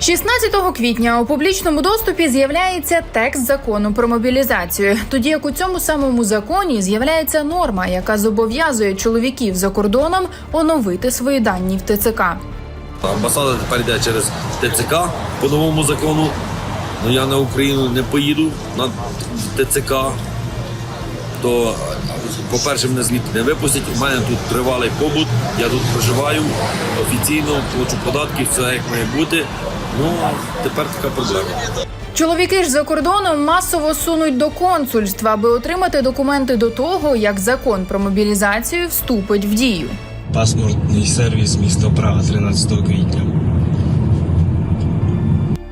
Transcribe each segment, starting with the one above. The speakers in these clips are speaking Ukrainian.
16 квітня у публічному доступі з'являється текст закону про мобілізацію, тоді як у цьому самому законі з'являється норма, яка зобов'язує чоловіків за кордоном оновити свої дані в ТЦК. Амбасада тепер йде через ТЦК по новому закону. Ну я на Україну не поїду на ТЦК. То, по-перше, мене звідти не випустять. У мене тут тривалий побут, я тут проживаю офіційно, плачу податки, все як має бути. Ну, а тепер така проблема. Чоловіки ж за кордоном масово сунуть до консульства, аби отримати документи до того, як закон про мобілізацію вступить в дію. Паспортний сервіс місто Прага 13 квітня.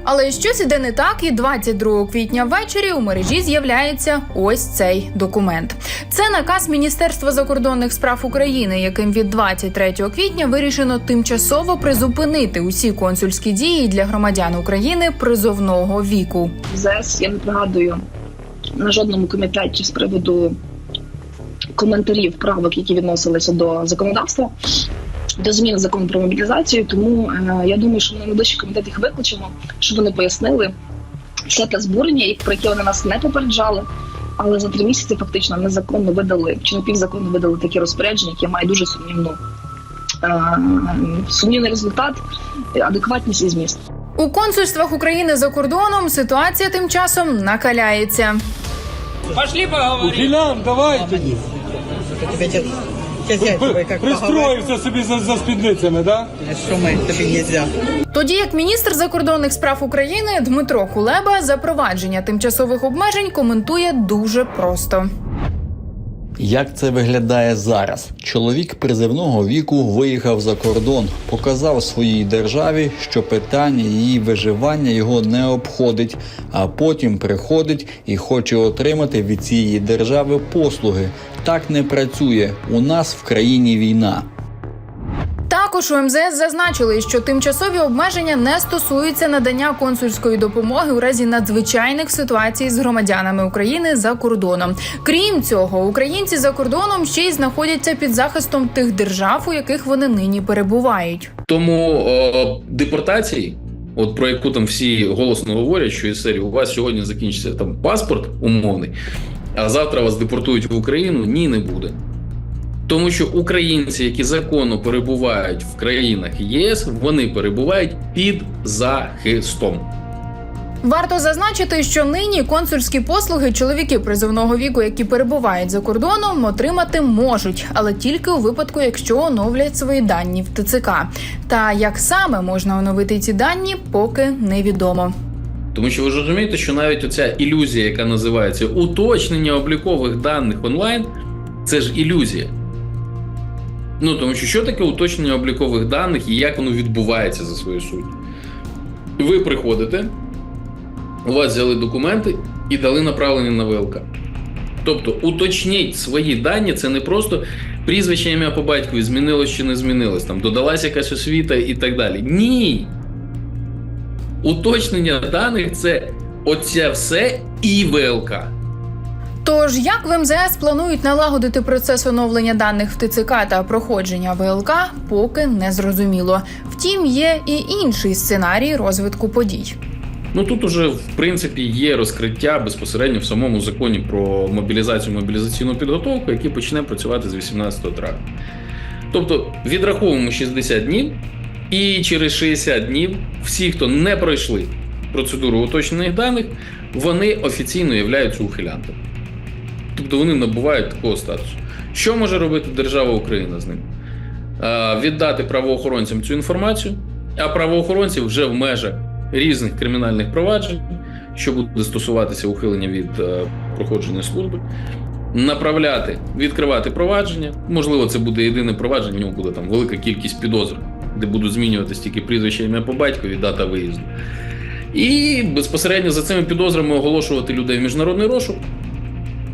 Але щось іде не так, і 22 квітня ввечері у мережі з'являється ось цей документ. Це наказ Міністерства закордонних справ України, яким від 23 квітня вирішено тимчасово призупинити усі консульські дії для громадян України призовного віку. ЗС, я не пригадую на жодному комітеті з приводу коментарів правок, які відносилися до законодавства, до змін закону про мобілізацію. Тому е, я думаю, що ми на найближчий комітет їх викличемо, щоб вони пояснили все те збурення, про яке вони нас не попереджали. Але за три місяці фактично незаконно видали чи напівзаконно видали такі розпорядження, які мають дуже сумнівну е, сумнівний результат, адекватність і зміст. У консульствах України за кордоном ситуація тим часом накаляється. Пошли поговорим. Філян, давайте. Пристроївся собі за, за спідницями, да? Що ми тобі нельзя. Тоді як міністр закордонних справ України Дмитро Кулеба запровадження тимчасових обмежень коментує дуже просто. Як це виглядає зараз? Чоловік призивного віку виїхав за кордон, показав своїй державі, що питання її виживання його не обходить, а потім приходить і хоче отримати від цієї держави послуги. Так не працює. У нас в країні війна. Також у МЗС зазначили, що тимчасові обмеження не стосуються надання консульської допомоги у разі надзвичайних ситуацій з громадянами України за кордоном. Крім цього, українці за кордоном ще й знаходяться під захистом тих держав, у яких вони нині перебувають. Тому о, депортації, от про яку там всі голосно говорять, що із серії у вас сьогодні закінчиться там паспорт умовний, а завтра вас депортують в Україну, ні, не буде. Тому що українці, які законно перебувають в країнах ЄС, вони перебувають під захистом. Варто зазначити, що нині консульські послуги чоловіки призовного віку, які перебувають за кордоном, отримати можуть, але тільки у випадку, якщо оновлять свої дані в ТЦК. Та як саме можна оновити ці дані, поки невідомо. Тому що ви ж розумієте, що навіть оця ілюзія, яка називається уточнення облікових даних онлайн, це ж ілюзія. Ну тому що що таке уточнення облікових даних і як воно відбувається за свою суть? Ви приходите, у вас взяли документи і дали направлення на ВЛК. Тобто, уточніть свої дані, це не просто прізвище ім'я по батькові змінилось чи не змінилось, там додалась якась освіта і так далі. Ні. Уточнення даних це оце все і ВЛК. Тож як в МЗС планують налагодити процес оновлення даних в ТЦК та проходження ВЛК, поки не зрозуміло. Втім, є і інший сценарій розвитку подій. Ну тут уже в принципі є розкриття безпосередньо в самому законі про мобілізацію мобілізаційну підготовку, який почне працювати з 18 травня. Тобто відраховуємо 60 днів, і через 60 днів всі, хто не пройшли процедуру уточнених даних, вони офіційно являються ухилянтами. Тобто вони набувають такого статусу. Що може робити держава Україна з ним? Е, Віддати правоохоронцям цю інформацію, а правоохоронці вже в межах різних кримінальних проваджень, що буде стосуватися ухилення від е, проходження служби, направляти, відкривати провадження. Можливо, це буде єдине провадження, в ньому буде там велика кількість підозр, де будуть змінюватися тільки прізвище ім'я по батькові, дата виїзду. І безпосередньо за цими підозрами оголошувати людей в міжнародний розшук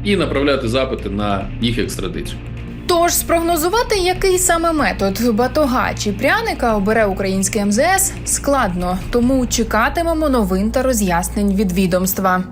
і направляти запити на їх екстрадицію. Тож спрогнозувати, який саме метод батога чи пряника обере українське МЗС, складно, тому чекатимемо новин та роз'яснень від відомства.